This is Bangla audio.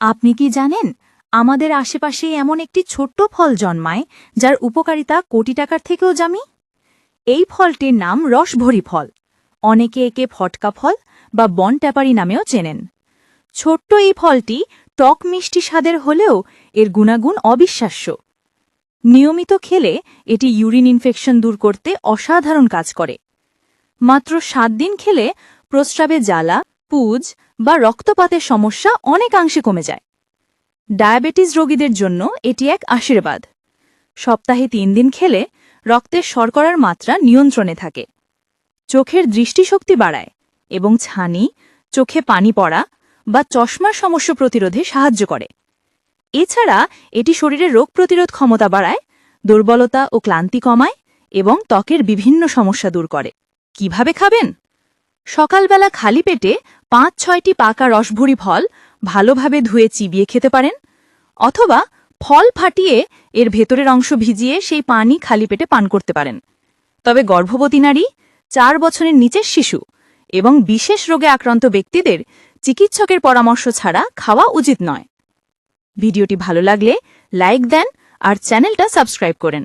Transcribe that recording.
আপনি কি জানেন, আমাদের আশেপাশে এমন একটি ছোট্ট ফল জন্মায়, যার উপকারিতা কোটি টাকার থেকেও জামি? এই ফলটির নাম রসভরি ফল। অনেকে একে ফটকা ফল বা বন ট্যাপারি নামেও চেনেন। ছোট্ট এই ফলটি টক মিষ্টি স্বাদের হলেও এর গুণাগুণ অবিশ্বাস্য। নিয়মিত খেলে এটি ইউরিন ইনফেকশন দূর করতে অসাধারণ কাজ করে। মাত্র সাত দিন খেলে প্রস্রাবে জ্বালা পুজ বা রক্তপাতের সমস্যা অনেকাংশে কমে যায়। ডায়াবেটিস রোগীদের জন্য এটি এক আশীর্বাদ। সপ্তাহে তিন দিন খেলে রক্তের শর্করার মাত্রা নিয়ন্ত্রণে থাকে। চোখের দৃষ্টিশক্তি বাড়ায় এবং ছানি, চোখে পানি পড়া বা চশমার সমস্যা প্রতিরোধে সাহায্য করে। এছাড়া এটি শরীরের রোগ প্রতিরোধ ক্ষমতা বাড়ায়, দুর্বলতা ও ক্লান্তি কমায় এবং ত্বকের বিভিন্ন সমস্যা দূর করে। কীভাবে খাবেন? সকালবেলা খালি পেটে পাঁচ, ছয়টি পাকা রসভরি ফল ভালোভাবে ধুয়ে চিবিয়ে খেতে পারেন, অথবা ফল ফাটিয়ে এর ভেতরের অংশ ভিজিয়ে সেই পানি খালি পেটে পান করতে পারেন। তবে গর্ভবতী নারী, চার বছরের নিচের শিশু এবং বিশেষ রোগে আক্রান্ত ব্যক্তিদের চিকিৎসকের পরামর্শ ছাড়া খাওয়া উচিত নয়। ভিডিওটি ভালো লাগলে লাইক দেন আর চ্যানেলটা সাবস্ক্রাইব করেন।